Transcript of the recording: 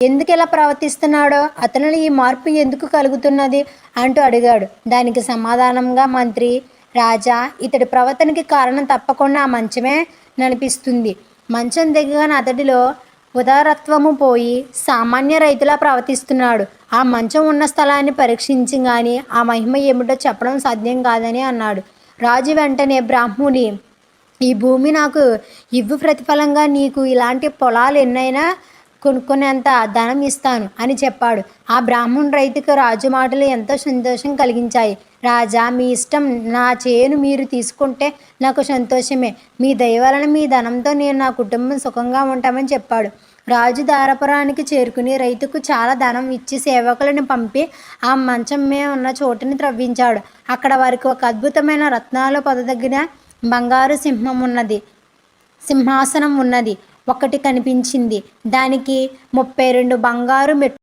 ఎందుకు ఇలా ప్రవర్తిస్తున్నాడో అతనిలో ఈ మార్పు ఎందుకు కలుగుతున్నది అంటూ అడిగాడు. దానికి సమాధానంగా మంత్రి రాజా ఇతడి ప్రవర్తనకి కారణం తప్పకుండా ఆ మంచమే నడిపిస్తుంది మంచం దిగగానే అతడిలో ఉదారత్వము పోయి సామాన్య రైతులా ప్రవర్తిస్తున్నాడు. ఆ మంచం ఉన్న స్థలాన్ని పరీక్షించి కానీ ఆ మహిమ ఏమిటో చెప్పడం సాధ్యం కాదని అన్నాడు. రాజు వెంటనే బ్రాహ్ముని ఈ భూమి నాకు ఇవ్వు ప్రతిఫలంగా నీకు ఇలాంటి పొలాలు ఎన్నైనా కొనుక్కునేంత ధనం ఇస్తాను అని చెప్పాడు. ఆ బ్రాహ్మణ్ రైతుకు రాజు మాటలు ఎంతో సంతోషం కలిగించాయి. రాజా మీ ఇష్టం నా చేను మీరు తీసుకుంటే నాకు సంతోషమే. మీ దయవలన మీ ధనంతో నేను నా కుటుంబం సుఖంగా ఉంటామని చెప్పాడు. రాజు దారపురానికి చేరుకుని రైతుకు చాలా ధనం ఇచ్చి సేవకులను పంపి ఆ మంచం మీద ఉన్న చోటుని త్రవ్వించాడు. అక్కడ వారికి ఒక అద్భుతమైన రత్నాలు పొదదగిన బంగారు సింహం ఉన్నది. సింహాసనం ఉన్నది. ఒకటి కనిపించింది. దానికి ముప్పై రెండు బంగారు మెట్లు